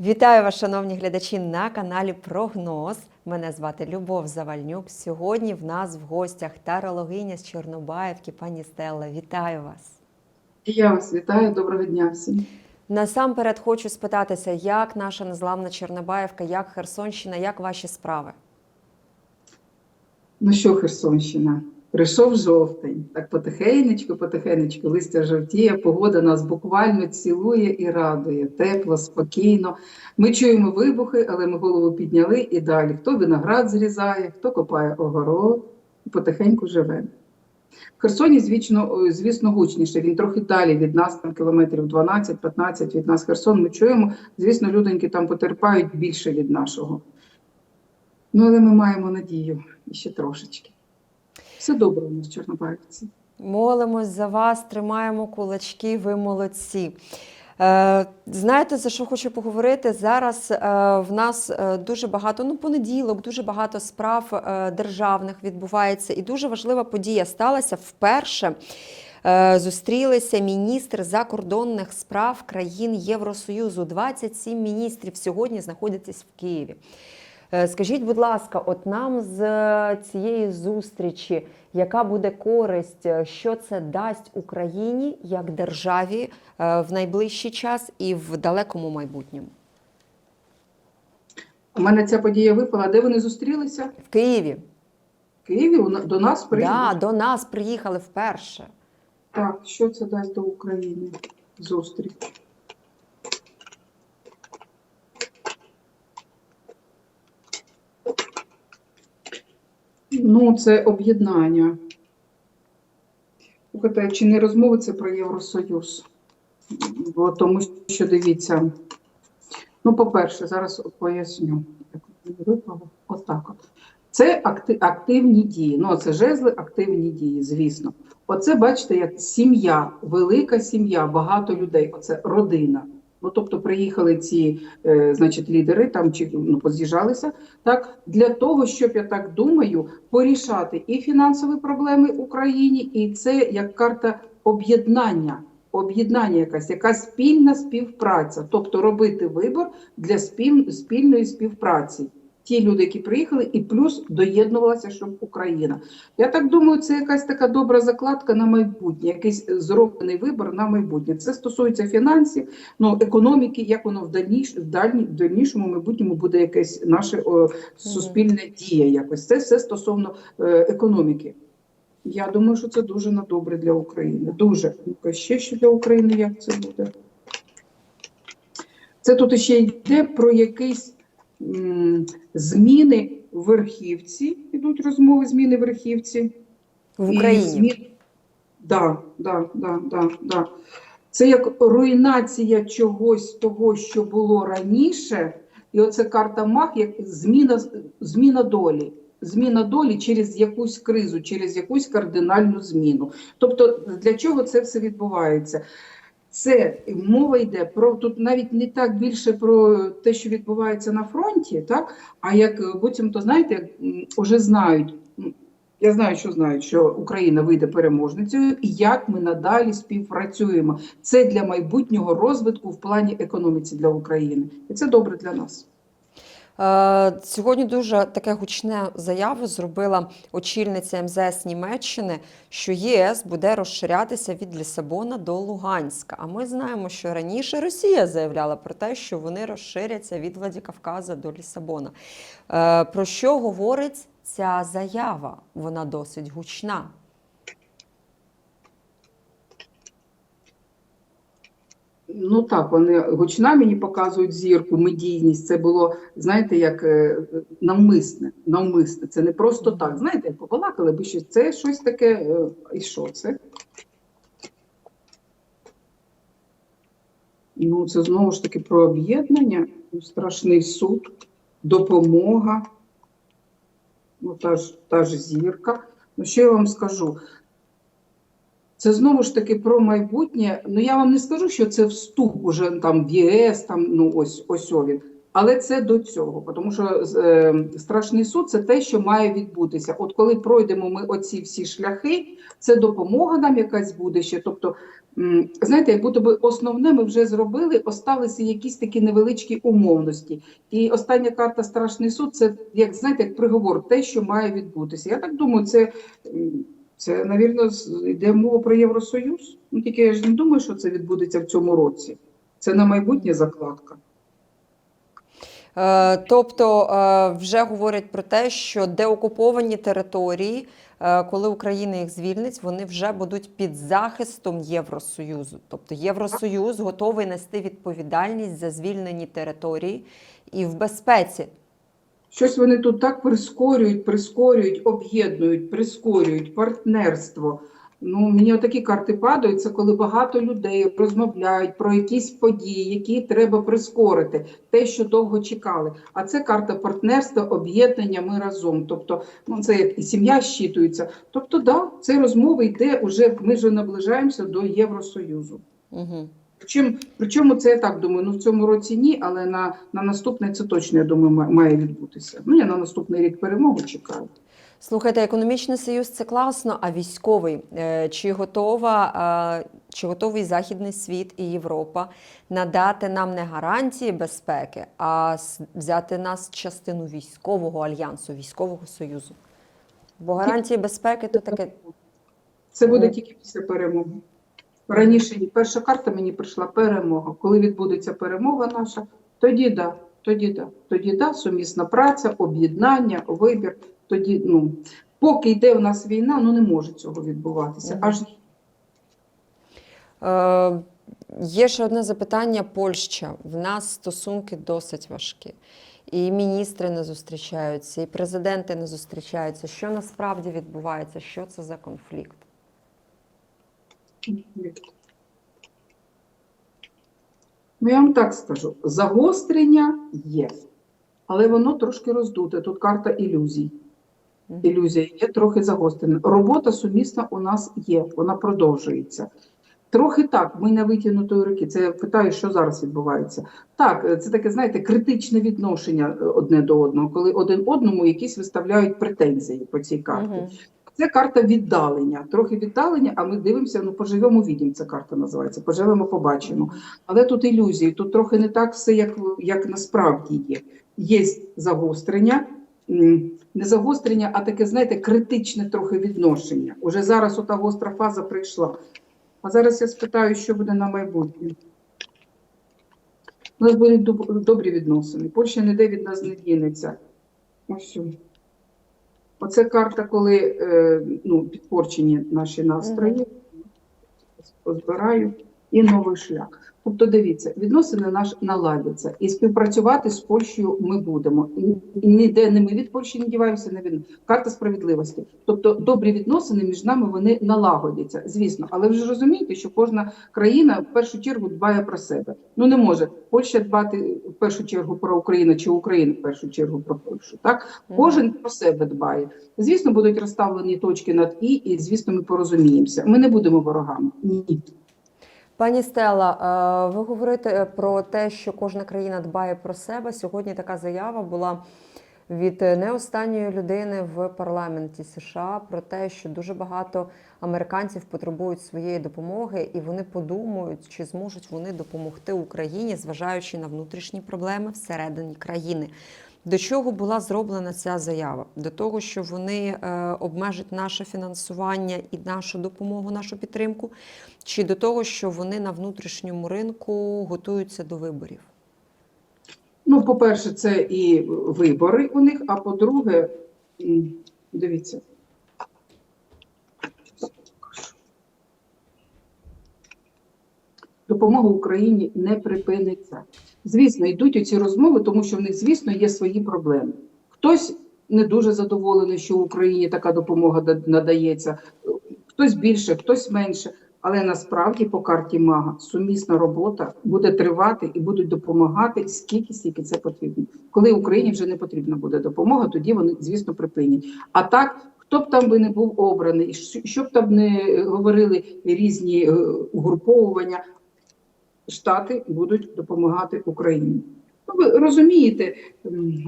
Вітаю вас, шановні глядачі, на каналі Прогноз. Мене звати Любов Завальнюк. Сьогодні в нас в гостях тарологиня з Чорнобаївки, пані Стелла. Вітаю вас. І Я вас вітаю, доброго дня всім. Насамперед хочу спитатися, як наша незламна Чорнобаївка, як Херсонщина, як ваші справи? Ну що, Херсонщина? Прийшов жовтень. Так потихенечку, потихенечку, листя жовтіє, погода нас буквально цілує і радує. Тепло, спокійно. Ми чуємо вибухи, але ми голову підняли і далі. Хто виноград зрізає, хто копає огород, і потихеньку живе. В Херсоні, звісно, звісно, гучніше. Він трохи далі від нас, там кілометрів 12-15 від нас Херсон. Ми чуємо. Звісно, людоньки там потерпають більше від нашого. Ну, але ми маємо надію і ще трошечки. Все добре у нас в. Молимось за вас, тримаємо кулачки, ви молодці. Е, знаєте, за що хочу поговорити? Зараз е, в нас е, дуже багато, ну, понеділок, дуже багато справ державних відбувається, і дуже важлива подія сталася вперше. Зустрілися міністри закордонних справ країн Євросоюзу. 27 міністрів сьогодні знаходяться в Києві. Е, Скажіть, будь ласка, от нам з е, цієї зустрічі, яка буде користь, е, що це дасть Україні як державі в найближчий час і в далекому майбутньому? У мене ця подія випала. Де вони зустрілися? В Києві В Києві до нас приїдуть. да, до нас приїхали вперше. Так, що це дасть до України? Зустріч. Ну, це об'єднання. Слухайте, чи не розмови це про Євросоюз? Бо тому що дивіться. Ну, по-перше, зараз поясню. Як? Отак от. Це акти- активні дії. Ну, це жезли, активні дії, звісно. Оце, бачите, як сім'я, велика сім'я, багато людей. Оце родина. Ну, тобто приїхали ці, е, значить, лідери там чи ну, поз'їжджалися так для того, щоб я так думаю, порішати і фінансові проблеми Україні, і це як карта об'єднання. Об'єднання якась, якась спільна співпраця, тобто робити вибор для спіль, спільної співпраці. Ті люди, які приїхали, і плюс доєднувалася, щоб Україна. Я так думаю, це якась така добра закладка на майбутнє, якийсь зроблений вибор на майбутнє. Це стосується фінансів, ну економіки, як воно в дальніш, в дальні, в дальнішому майбутньому буде якесь наше о, суспільне дія. Якось це все стосовно е, економіки. Я думаю, що це дуже на добре для України. Дуже ще що для України, як це буде? Це тут ще йде про якісь м, зміни в верхівці. Ідуть розмови, зміни в верхівці. В І Україні. змін... Да, да, да, да, да. Це як руйнація чогось того, що було раніше, і оце карта Мах, як зміна, зміна долі. Зміна долі через якусь кризу, через якусь кардинальну зміну. Тобто, для чого це все відбувається? Це мова йде про тут навіть не так більше про те, що відбувається на фронті, так а як буцімто знаєте, як уже знають. Я знаю, що знають, що Україна вийде переможницею, і як ми надалі співпрацюємо. Це для майбутнього розвитку в плані економіці для України, і це добре для нас. Е, Сьогодні дуже таке гучне заяву зробила очільниця МЗС Німеччини, що ЄС буде розширятися від Лісабона до Луганська. А ми знаємо, що раніше Росія заявляла про те, що вони розширяться від Владикавказа до Лісабона. Е, Про що говорить ця заява? Вона досить гучна. Ну так, вони гучна мені показують зірку, медійність. Це було, знаєте, як е, навмисне. навмисне. Це не просто так. Знаєте, як побалакали би що це щось таке. е, І що це? Ну, це знову ж таки про об'єднання, страшний суд, допомога. Ну, та ж, та ж зірка. Ну, що я вам скажу? Це знову ж таки про майбутнє. Ну я вам не скажу, що це вступ уже там в ЄС, там ну ось ось він. Але це до цього, тому що е, страшний суд це те, що має відбутися. От коли пройдемо ми оці всі шляхи, це допомога нам якась буде ще. Тобто знаєте, як будто би основне ми вже зробили, осталися якісь такі невеличкі умовності. І остання карта Страшний суд це, як знаєте, як приговор, те, що має відбутися. Я так думаю, це, м, це навірно, йде мова про Євросоюз. Ну тільки я ж не думаю, що це відбудеться в цьому році. Це на майбутнє закладка. Е, Тобто е, вже говорять про те, що деокуповані території, е, коли Україна їх звільнить, вони вже будуть під захистом Євросоюзу. Тобто Євросоюз готовий нести відповідальність за звільнені території і в безпеці. Щось вони тут так прискорюють, прискорюють, об'єднують, прискорюють партнерство. Ну, мені отакі карти падають, це коли багато людей розмовляють про якісь події, які треба прискорити, те, що довго чекали. А це карта партнерства, об'єднання, ми разом. Тобто, ну це як і сім'я щитується. Тобто, да, це розмова йде уже, ми вже наближаємося до Євросоюзу. Угу. Причому, причому це я так думаю, ну в цьому році ні, але на, на наступний це точно, я думаю, має відбутися. Ну, я на наступний рік перемогу чекаю. Слухайте, економічний союз це класно, а військовий Е, чи готова, е, чи готовий західний світ і Європа надати нам не гарантії безпеки, а взяти нас частину військового альянсу, військового союзу? Бо гарантії безпеки то таке. Це буде тільки після перемоги. Раніше. Перша карта мені прийшла перемога. Коли відбудеться перемога наша, тоді да, тоді да, тоді да, сумісна праця, об'єднання, вибір. Тоді, ну, поки йде у нас війна, ну не може цього відбуватися. Аж Е, є ще одне запитання: Польща. В нас стосунки досить важкі. І міністри не зустрічаються, і президенти не зустрічаються. Що насправді відбувається? Що це за конфлікт? Ну, я вам так скажу: загострення є, але воно трошки роздуте. Тут карта ілюзій. Ілюзія є трохи загострена. Робота сумісна у нас є, вона продовжується. Трохи так, ми на витягнутої руки. Це я питаю, що зараз відбувається. Так, е, це таке, знаєте, критичне відношення е, одне до одного, коли один одному якісь виставляють претензії по цій карті. Це карта віддалення, трохи віддалення, а ми дивимося, ну поживемо, відім, ця карта називається. Поживемо, побачимо. Але тут ілюзії, тут трохи не так все, як, як насправді є. Є загострення, не загострення, а таке, знаєте, критичне трохи відношення. Уже зараз ота гостра фаза прийшла. А зараз я спитаю, що буде на майбутнє. У нас будуть добрі відносини. Польща ніде від нас не дінеться. Ось. Оце карта, коли е, ну, підпорчені наші настрої. Позбираю і новий шлях. Тобто, дивіться, відносини наш наладяться, і співпрацювати з Польщею ми будемо. І ніде не ми від Польщі не діваємося, не від карта справедливості. Тобто, добрі відносини між нами вони налагодяться, звісно. Але ви ж розумієте, що кожна країна в першу чергу дбає про себе. Ну не може Польща дбати в першу чергу про Україну чи Україна в першу чергу про Польщу. Так кожен про себе дбає. Звісно, будуть розставлені точки над і, і звісно, ми порозуміємося. Ми не будемо ворогами. Ні. Пані Стела, е, ви говорите про те, що кожна країна дбає про себе. Сьогодні така заява була від е, не останньої людини в парламенті США про те, що дуже багато американців потребують своєї допомоги, і вони подумають, чи зможуть вони допомогти Україні, зважаючи на внутрішні проблеми всередині країни. До чого була зроблена ця заява? До того, що вони е, обмежать наше фінансування і нашу допомогу, нашу підтримку, чи до того, що вони на внутрішньому ринку готуються до виборів? Ну, по-перше, це і вибори у них, а по-друге, дивіться. Допомога Україні не припиниться. Звісно, йдуть оці розмови, тому що в них, звісно, є свої проблеми. Хтось не дуже задоволений, що в Україні така допомога надається, хтось більше, хтось менше. Але насправді по карті Мага сумісна робота буде тривати і будуть допомагати скільки стільки це потрібно. Коли Україні вже не потрібна буде допомога, тоді вони, звісно, припинять. А так, хто б там би не був обраний, що б там не говорили різні е, угруповування, Штати будуть допомагати Україні. Ну, ви розумієте,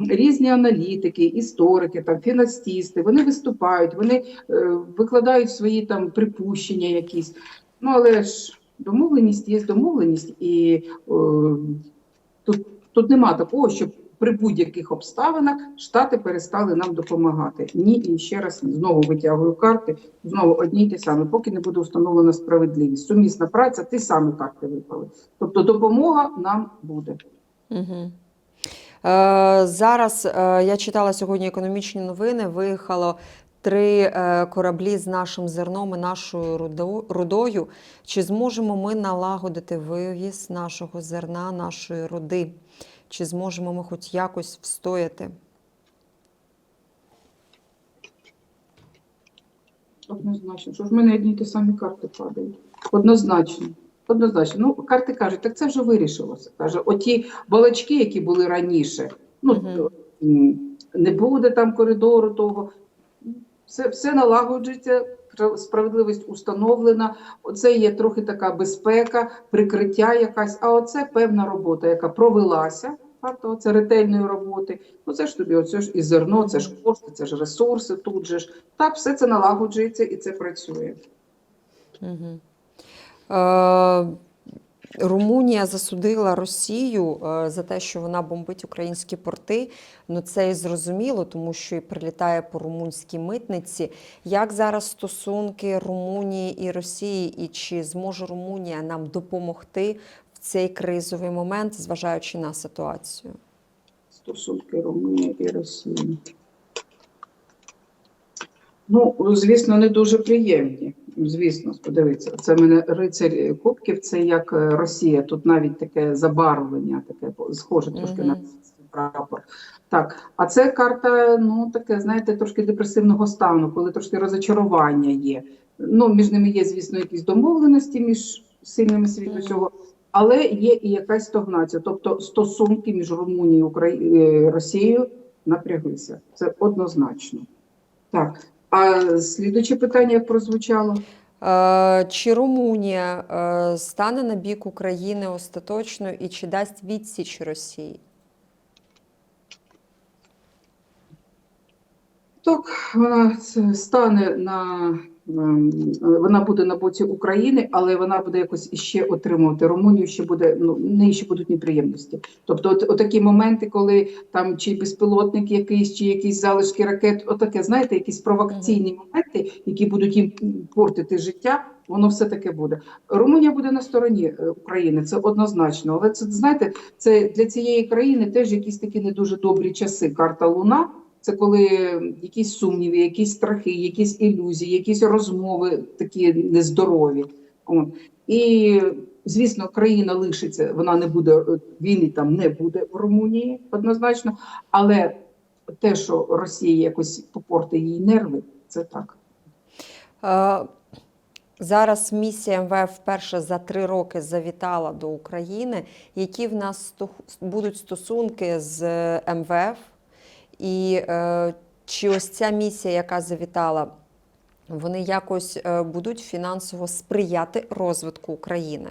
різні аналітики, історики, там фінансисти, вони виступають, вони е, викладають свої там припущення якісь. Ну але ж Домовленість є домовленість, і е, тут, тут нема такого, щоб при будь-яких обставинах Штати перестали нам допомагати. Ні, і ще раз знову витягую карти, знову одні й ті самі, поки не буде встановлена справедливість. Сумісна праця, ті самі карти випали. Тобто допомога нам буде. Угу. Е, зараз е, я читала сьогодні економічні новини. Виїхало три е, кораблі з нашим зерном і нашою рудо- рудою. Чи зможемо ми налагодити вивіз нашого зерна, нашої руди? Чи зможемо ми хоч якось встояти? Однозначно. Що ж в мене одні й ті самі карти падають? Однозначно. Однозначно. Ну, карти кажуть, так це вже вирішилося. Каже, оті балачки, які були раніше, ну, Мгм. м, не буде там коридору того. Все, все налагоджується, справедливість установлена. Оце є трохи така безпека, прикриття якась, а оце певна робота, яка провелася. Варто це ретельної роботи. Ну це ж тобі, оце ж і зерно, це ж кошти, це ж ресурси тут же ж. Так, все це налагоджується і це працює. Угу. Румунія засудила Росію е, за те, що вона бомбить українські порти. Ну це і зрозуміло, тому що і прилітає по румунській митниці. Як зараз стосунки Румунії і Росії, і чи зможе Румунія нам допомогти в цей кризовий момент, зважаючи на ситуацію? Стосунки Румунії і Росії. Ну, звісно, не дуже приємні. Звісно, подивіться, це мене рицарь Кубків, це як е, Росія. Тут навіть таке забарвлення, таке схоже трошки на Мгм. російський прапор. Так, а це карта, ну таке, знаєте, трошки депресивного стану, коли трошки розочарування є. Ну, між ними є, звісно, якісь домовленості між сильними світу цього, але є і якась стагнація. Тобто стосунки між Румунією і е, Росією напряглися. Це однозначно. Так. А слідуче питання як прозвучало? Е, Чи Румунія е, стане на бік України остаточно і чи дасть відсіч Росії? Так, вона стане на вона буде на боці України, але вона буде якось іще отримувати Румунію. Ще буде ну неї ще будуть неприємності. Тобто, от, отакі моменти, коли там чи безпілотник якийсь, чи якісь залишки ракет, отаке, знаєте, якісь провокаційні моменти, які будуть їм портити життя. Воно все таке буде. Румунія буде на стороні е, України, це однозначно. Але це знаєте, це для цієї країни теж якісь такі не дуже добрі часи. Карта Луна. Це коли якісь сумніви, якісь страхи, якісь ілюзії, якісь розмови такі нездорові. І, звісно, країна лишиться, вона не буде війни там не буде в Румунії однозначно. Але те, що Росія якось попортить їй нерви, це так. Е, Зараз місія МВФ вперше за три роки завітала до України. Які в нас будуть стосунки з МВФ? І е, чи ось ця місія, яка завітала, вони якось е, будуть фінансово сприяти розвитку України?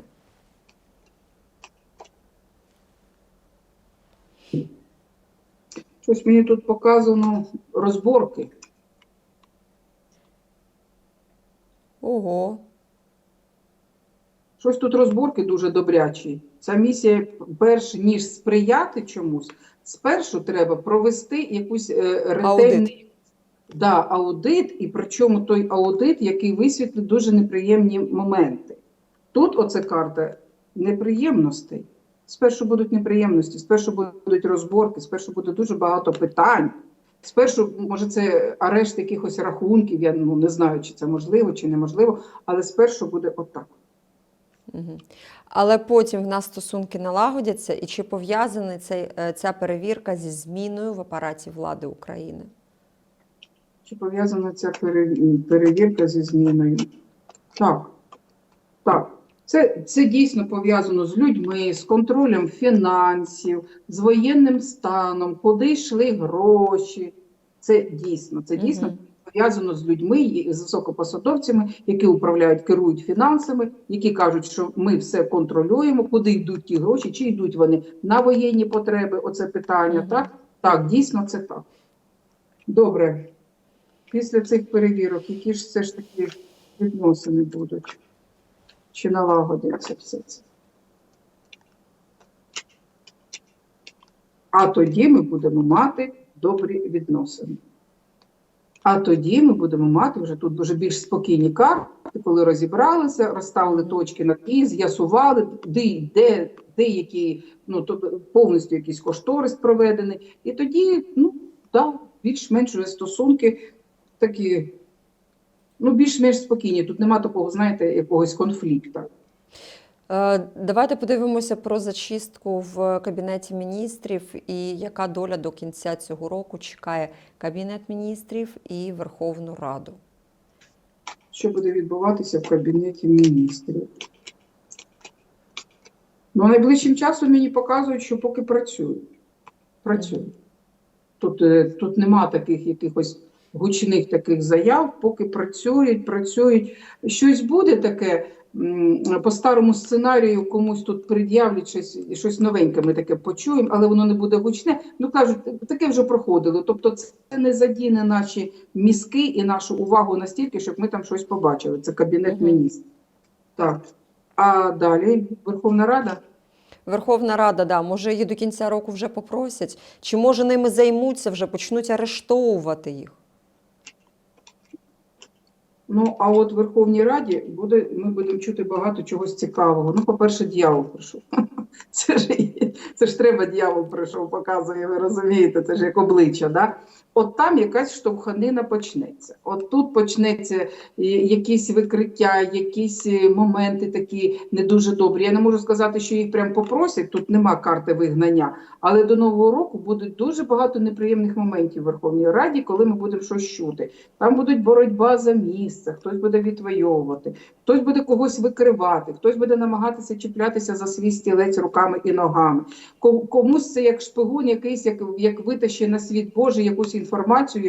Щось мені тут показано розборки. Ого. Щось тут розборки дуже добрячі. Ця місія, перш ніж сприяти чомусь, спершу треба провести якусь е, ретельний Да, аудит, і причому той аудит, який висвітлить дуже неприємні моменти. Тут оце карта неприємностей. Спершу будуть неприємності, спершу будуть розборки, спершу буде дуже багато питань. Спершу, може, це арешт якихось рахунків, я ну, не знаю, чи це можливо, чи неможливо, але спершу буде отак. Угу. Але потім в нас стосунки налагодяться, і чи пов'язана е, ця перевірка зі зміною в апараті влади України? Чи пов'язана ця перевірка зі зміною? Так. Так. Це, це дійсно пов'язано з людьми, з контролем фінансів, з воєнним станом, куди йшли гроші. Це дійсно, це дійсно Мгм. Пов'язано з людьми, і з високопосадовцями, які управляють, керують фінансами, які кажуть, що ми все контролюємо, куди йдуть ті гроші, чи йдуть вони на воєнні потреби. Оце питання. Так, так, дійсно, це так. Добре. Після цих перевірок, які ж все ж таки відносини будуть? чи налагодиться все це. А тоді ми будемо мати добрі відносини. А тоді ми будемо мати вже тут дуже більш спокійні карти, коли розібралися, розставили точки над «і», з'ясували, де, де, де які, ну, тобто повністю якийсь кошторис проведений. І тоді, ну, да, більш-менш стосунки такі, ну, більш-менш спокійні. Тут нема такого, знаєте, якогось конфлікту. Е, Давайте подивимося про зачистку в Кабінеті міністрів і яка доля до кінця цього року чекає Кабінет міністрів і Верховну Раду. що буде відбуватися в Кабінеті міністрів. Ну, найближчим часом мені показують, що поки працюють. Працюють. Тут, е, тут нема таких якихось гучних таких заяв, поки працюють, працюють. Щось буде таке по старому сценарію, комусь тут пред'являть щось, щось новеньке, ми таке почуємо, але воно не буде гучне. Ну кажуть, таке вже проходило. Тобто, це не задіне наші мізки і нашу увагу настільки, щоб ми там щось побачили. Це кабінет міністрів. Так. А далі Верховна Рада. Верховна Рада, да, може її до кінця року вже попросять, чи може ними займуться вже, почнуть арештовувати їх. Ну, а от Верховній Раді буде, ми будемо чути багато чогось цікавого. Ну, по-перше, дьявол прийшов. Це ж, це ж треба дьявол прийшов, показує, ви розумієте, це ж як обличчя. Да? От там якась штовханина почнеться. От тут почнеться якісь викриття, якісь е, моменти такі не дуже добрі. Я не можу сказати, що їх прям попросять, тут нема карти вигнання, але до Нового року буде дуже багато неприємних моментів в Верховній Раді, коли ми будемо щось чути. Там будуть боротьба за місце, хтось буде відвоювати, хтось буде когось викривати, хтось буде намагатися чіплятися за свій стілець руками і ногами. Комусь це як шпигун, якийсь, як, як витащить на світ Божий якусь інформацію,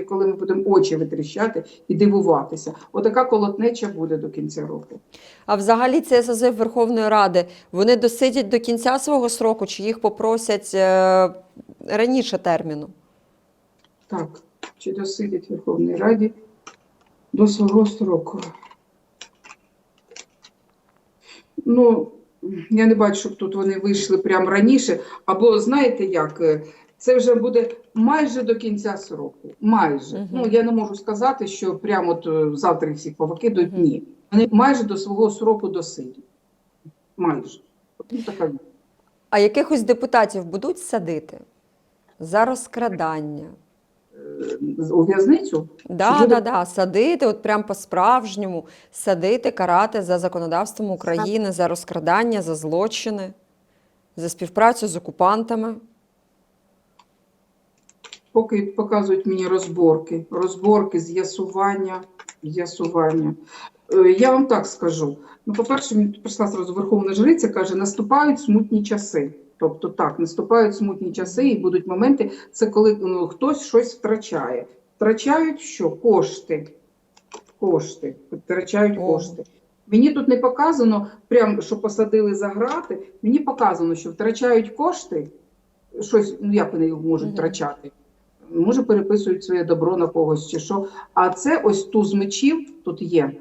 коли ми будемо очі витріщати і дивуватися. Отака колотнеча буде до кінця року. А взагалі цей созив Верховної Ради, вони досидять до кінця свого сроку, чи їх попросять е, раніше терміну? Так, чи досидять в Верховній Раді до свого строку? Ну, я не бачу, щоб тут вони вийшли прямо раніше. Або знаєте як, е, це вже буде майже до кінця сроку. Майже. Мгм. Ну, я не можу сказати, що прямо от е, завтра їх всіх повикидують. Мгм. Ні. Вони майже до свого сроку досидять. Майже. Ну, така А якихось депутатів будуть садити за розкрадання? е, у в'язницю. Да, Чи да, да, садити, от прям по-справжньому, садити, карати за законодавством України, за розкрадання, за злочини, за співпрацю з окупантами. Поки показують мені розборки, розборки, з'ясування, з'ясування. Е, Я вам так скажу. Ну, по-перше, мені прийшла зразу Верховна Жриця, каже, наступають смутні часи. Тобто так, наступають смутні часи, і будуть моменти, це коли ну, хтось щось втрачає. Втрачають що? Кошти. Кошти. Втрачають кошти. Мені тут не показано, прям, що посадили за грати, мені показано, що втрачають кошти, щось, ну як вони можуть Мгм. втрачати? Може, переписують своє добро на когось чи що. А це ось туз мечів тут є.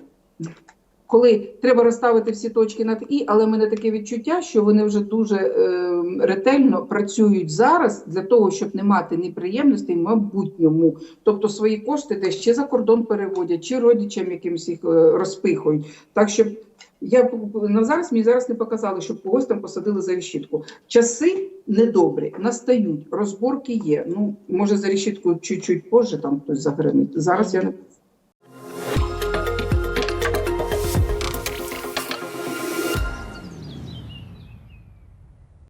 Коли треба розставити всі точки над і, але в мене таке відчуття, що вони вже дуже е, ретельно працюють зараз для того, щоб не мати неприємностей в майбутньому. Тобто свої кошти десь чи за кордон переводять, чи родичам якимось їх е, розпихують. Так щоб я на зараз мені зараз не показали, щоб когось там посадили за решітку. Часи недобрі, настають, розборки є. Ну, може, за решітку чуть-чуть позже там хтось загримить. Зараз я не